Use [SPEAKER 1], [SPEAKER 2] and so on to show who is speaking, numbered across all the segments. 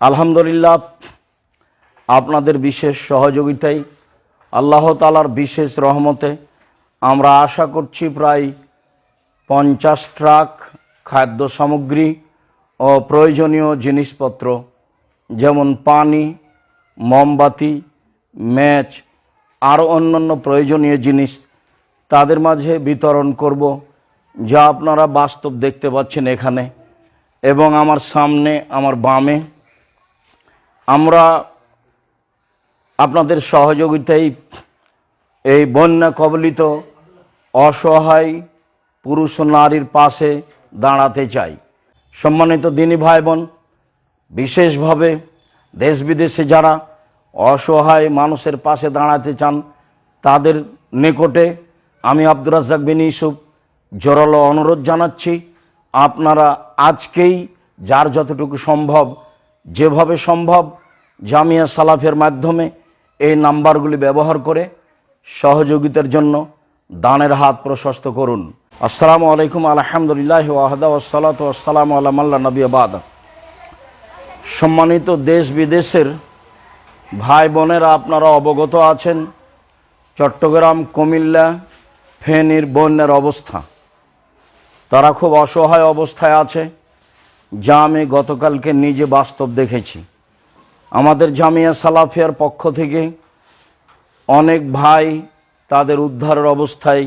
[SPEAKER 1] আলহামদুলিল্লাহ, আপনাদের বিশেষ সহযোগিতায় আল্লাহ তালার বিশেষ রহমতে আমরা আশা করছি প্রায় পঞ্চাশ ট্রাক খাদ্য সামগ্রী ও প্রয়োজনীয় জিনিসপত্র, যেমন পানি, মোমবাতি, ম্যাচ, আরও অন্যান্য প্রয়োজনীয় জিনিস তাদের মাঝে বিতরণ করব, যা আপনারা বাস্তব দেখতে পাচ্ছেন এখানে এবং আমার সামনে, আমার বামে আমরা আপনাদের সহযোগিতায় এই বন্যা কবলিত, অসহায় পুরুষ নারীর পাশে দাঁড়াতে চাই। সম্মানিত দিনী ভাই বোন বিশেষভাবে দেশ বিদেশে যারা অসহায় মানুষের পাশে দাঁড়াতে চান, তাদের নিকটে আমি আব্দুর রাজ্জাক বিন ইউসুফ জোরালো অনুরোধ জানাচ্ছি, আপনারা আজকেই যার যতটুকু সম্ভব যেভাবে সম্ভব জামিয়া সালাফের মাধ্যমে এই নাম্বারগুলি ব্যবহার করে সহযোগিতার জন্য দানের হাত প্রশস্ত করুন। আসসালামু আলাইকুম, আলহামদুলিল্লাহ ওয়াহদা ওসালাত আসসালামু আল্লাহ নবী আবাদ সম্মানিত দেশ বিদেশের ভাই বোনেরা, আপনারা অবগত আছেন চট্টগ্রাম, কুমিল্লা, ফেনীর বন্যার অবস্থা। তারা খুব অসহায় অবস্থায় আছে। যা আমি গতকালকে নিজে বাস্তব দেখেছি। আমাদের জামিয়া সালাফিয়ার পক্ষ থেকে অনেক ভাই তাদের উদ্ধারের অবস্থায়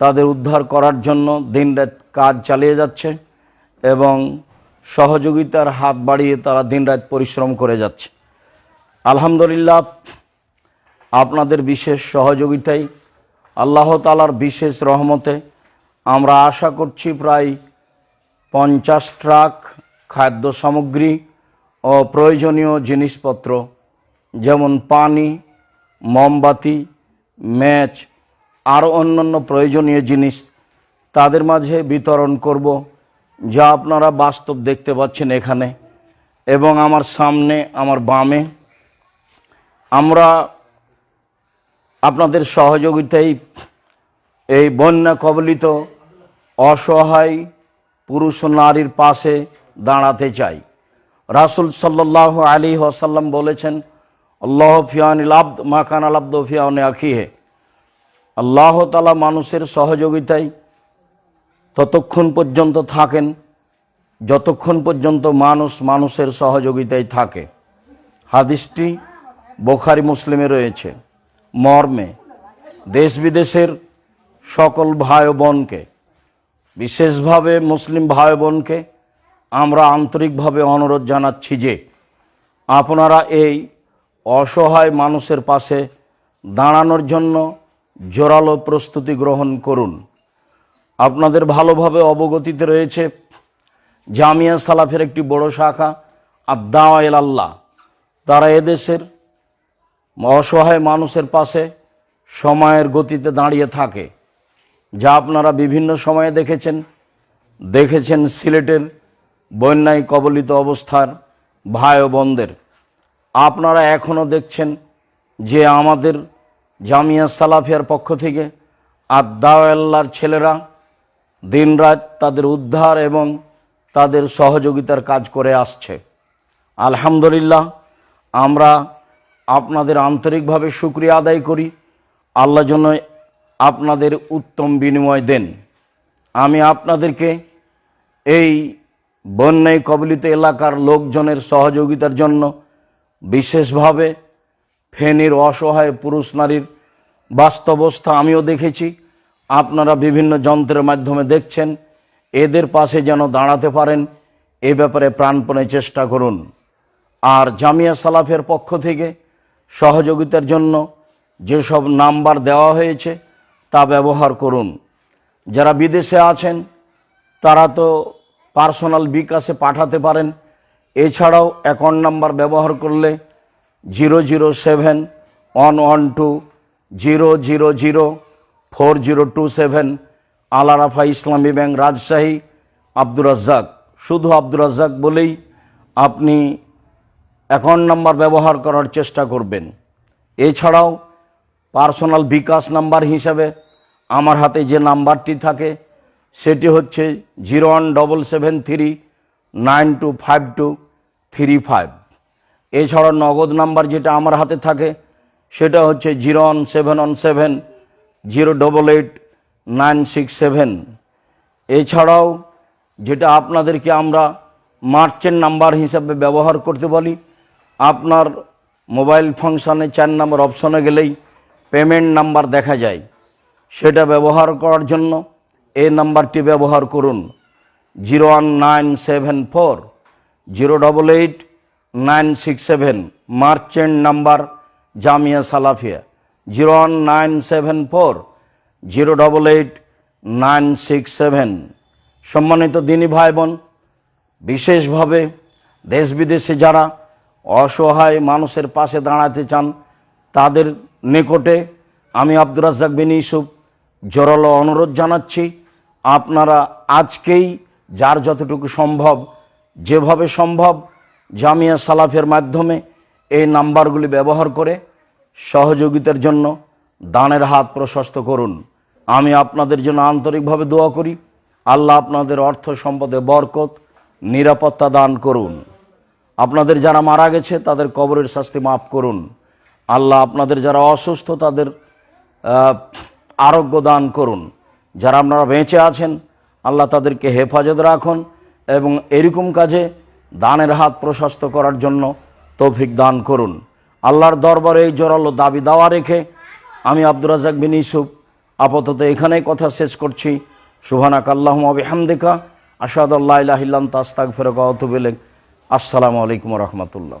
[SPEAKER 1] তাদের উদ্ধার করার জন্য দিনরাত কাজ চালিয়ে যাচ্ছে এবং সহযোগিতার হাত বাড়িয়ে তারা দিনরাত পরিশ্রম করে যাচ্ছে। আলহামদুলিল্লাহ, আপনাদের বিশেষ সহযোগিতায় আল্লাহ তালার বিশেষ রহমতে আমরা আশা করছি প্রায় পঞ্চাশ ট্রাক, খাদ্য সামগ্রী ও প্রয়োজনীয় জিনিসপত্র, যেমন পানি, মোমবাতি, ম্যাচ, আরও অন্যান্য প্রয়োজনীয় জিনিস তাদের মাঝে বিতরণ করব, যা আপনারা বাস্তব দেখতে পাচ্ছেন এখানে এবং আমার সামনে, আমার বামে। আমরা আপনাদের সহযোগিতায় এই বন্যা কবলিত অসহায় পুরুষ ও নারীর পাশে দাঁড়াতে চাই। রাসুল সাল্লাহ আলী ওয়াসাল্লাম বলেছেন, আল্লাহ ফিয়ানিল আব্দ মাকান আল আব্দ ফিয়ান আখিহে। আল্লাহ তালা মানুষের সহযোগিতায় ততক্ষণ পর্যন্ত থাকেন, যতক্ষণ পর্যন্ত মানুষ মানুষের সহযোগিতায় থাকে। হাদিসটি বোখারি মুসলিমে রয়েছে, মর্মে। দেশ বিদেশের সকল ভাই বোনকে বিশেষভাবে মুসলিম ভাই বোনকে আমরা আন্তরিকভাবে অনুরোধ জানাচ্ছি যে আপনারা এই অসহায় মানুষের পাশে দাঁড়ানোর জন্য জোরালো প্রস্তুতি গ্রহণ করুন। আপনাদের ভালোভাবে অবগতিতে রয়েছে জামিয়া সালাফের একটি বড় শাখা আদাওয়াল আল্লাহ তারা এদেশের অসহায় মানুষের পাশে সময়ের গতিতে দাঁড়িয়ে থাকে। যা আপনারা বিভিন্ন সময়ে দেখেছেন। দেখেছেন সিলেটের বন্যায় কবলিত অবস্থার ভাই ও বোনদের আপনারা এখনও দেখছেন যে আমাদের জামিয়া সালাফিয়ার পক্ষ থেকে আদাওয়াল্লার ছেলেরা দিনরাত তাদের উদ্ধার এবং তাদের সহযোগিতার কাজ করে আসছে। আলহামদুলিল্লাহ, আমরা আপনাদের আন্তরিকভাবে শুক্রিয়া আদায় করি। আল্লাহ জন্য আপনাদের উত্তম বিনিময় দেন। আমি আপনাদেরকে এই বন্যায় কবলিত এলাকার লোকজনের সহযোগিতার জন্য বিশেষভাবে ফেনীর অসহায় পুরুষ নারীর বাস্তবস্থা আমিও দেখেছি। আপনারা বিভিন্ন যন্ত্রের মাধ্যমে দেখছেন। এদের পাশে যেন দাঁড়াতে পারেন, এ ব্যাপারে প্রাণপণে চেষ্টা করুন। আর জামিয়া সালাফের পক্ষ থেকে সহযোগিতার জন্য যেসব নাম্বার দেওয়া হয়েছে তা ব্যবহার করুন। যারা বিদেশে আছেন, তারা তো পার্সোনাল বিকাশে পাঠাতে পারেন। এছাড়াও অ্যাকাউন্ট নাম্বার ব্যবহার করলে zero zero seven one one two zero zero zero four zero two seven Alarafah Islami bank Rajshahi Abdur Razzak. শুধু আব্দুর রাজ্জাক বলেই আপনি অ্যাকাউন্ট নাম্বার ব্যবহার করার চেষ্টা করবেন। এছাড়াও পার্সোনাল বিকাশ নাম্বার হিসাবে আমার হাতে যে নাম্বারটি থাকে, সেটি হচ্ছে zero one double seven three nine two five two three five. এছাড়া নগদ নাম্বার যেটা আমার হাতে থাকে, সেটা হচ্ছে zero one seven one seven zero double eight nine six seven. এছাড়াও যেটা আপনাদেরকে আমরা মার্চেন্ট নাম্বার হিসাবে ব্যবহার করতে বলি, আপনার মোবাইল ফাংশনে চার নম্বর অপশনে গেলেই পেমেন্ট নাম্বার দেখা যায়, সেটা ব্যবহার করার জন্য এই নাম্বারটি ব্যবহার করুন। Zero one nine seven four, zero double eight nine six seven, merchant number Jamia Salafia. Zero one nine seven four, zero double eight nine six seven. সম্মানিত দিনী ভাই বোন বিশেষভাবে দেশ বিদেশে যারা অসহায় মানুষের পাশে দাঁড়াতে চান, তাদের নিকটে আমি আব্দুর রাজ্জাক বিন ইউসুফ জোরালো অনুরোধ জানাচ্ছি, আপনারা আজকেই যার যতটুকু সম্ভব, যেভাবে সম্ভব জামিয়া সালাফের মাধ্যমে এই নাম্বারগুলি ব্যবহার করে সহযোগিতার জন্য দানের হাত প্রশস্ত করুন। আমি আপনাদের জন্য আন্তরিকভাবে দোয়া করি। আল্লাহ আপনাদের অর্থ সম্পদে বরকত, নিরাপত্তা দান করুন। আপনাদের যারা মারা গেছে, তাদের কবরের শাস্তি মাফ করুন। আল্লাহ আপনাদের যারা অসুস্থ, তাদের আরোগ্য দান করুন। যারা আপনারা বেঁচে আছেন, আল্লাহ তাদেরকে হেফাজত রাখুন এবং এরকম কাজে দানের হাত প্রশস্ত করার জন্য তৌফিক দান করুন। আল্লাহর দরবারে এই জোরালো দাবি দাওয়া রেখে আমি আব্দুর রাজাক বিন ইসুফ আপাতত এখানেই কথা শেষ করছি। সুবহানাক আল্লাহুম্মা বিহামদিকা, আশহাদু আল্লা ইলাহা ইল্লা আনতা, আস্তাগফিরুকা ওয়া আসসালামু আলাইকুম রাহমাতুল্লাহ।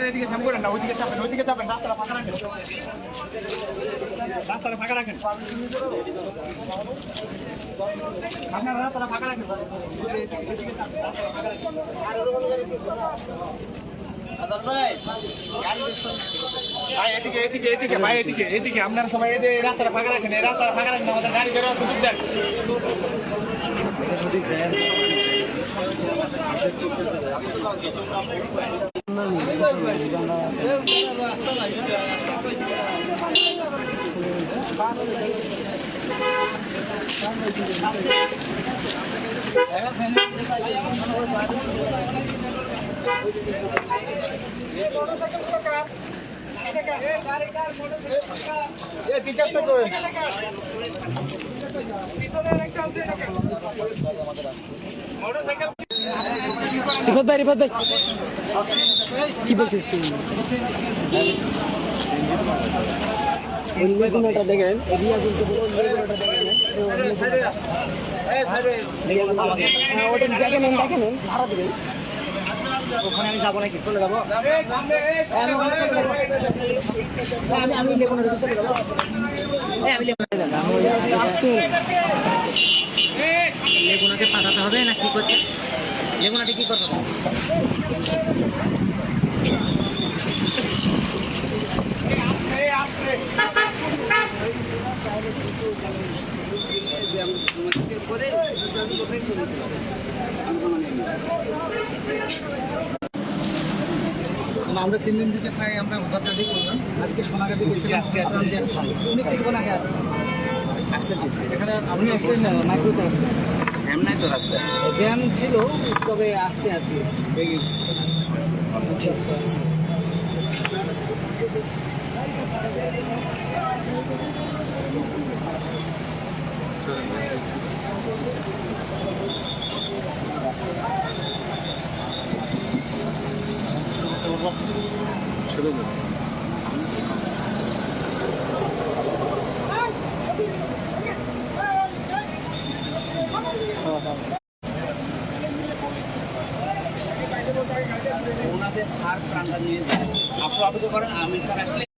[SPEAKER 2] আপনার এদিকে ঝাম করেন না ওইদিকে চাপেন ওইদিকে চাপেন রাস্তাটা ফাঁকা রাখেন। রাস্তাটা ফাঁকা রাখেন। আপনারা রাস্তাটা ফাঁকা রাখেন। এদিকে এদিকে এদিকে ভাই এদিকে এদিকে আপনারা সবাই এই রাস্তাটা ফাঁকা রাখেন এই রাস্তাটা ফাঁকা রাখেন আমাদের গাড়ি বেরোয়ার সুযোগ দেন।
[SPEAKER 3] মোটরসাইকেল রিফত ভাই রিফত ভাই। কি বলছিস? দেখেন। হ্যাঁ, ওখানে আমি যাব নাকি চলে যাব। আমি আমি চলে যাব আমি
[SPEAKER 4] লেগুনাকে পাঠাতে হবে না কি করছে লেগুনাটি কি করতে হবে
[SPEAKER 5] আমরা তিন দিন থেকে প্রায় আমরা ঘটনাটি করলাম। আজকে সোনাগাতি গেছিলাম কিছুক্ষণ আগে আসছেন এখানে আপনি আসছেন মাইক্রোতে আসছেন
[SPEAKER 4] জ্যাম নাই তো রাস্তায়
[SPEAKER 5] জ্যাম ছিল তবে আসছে আর কি আস্তে আস্তে আসছে।
[SPEAKER 4] ওনাদের সার প্রাণটা নিয়ে যায় আপু আবেদন করেন আমি স্যার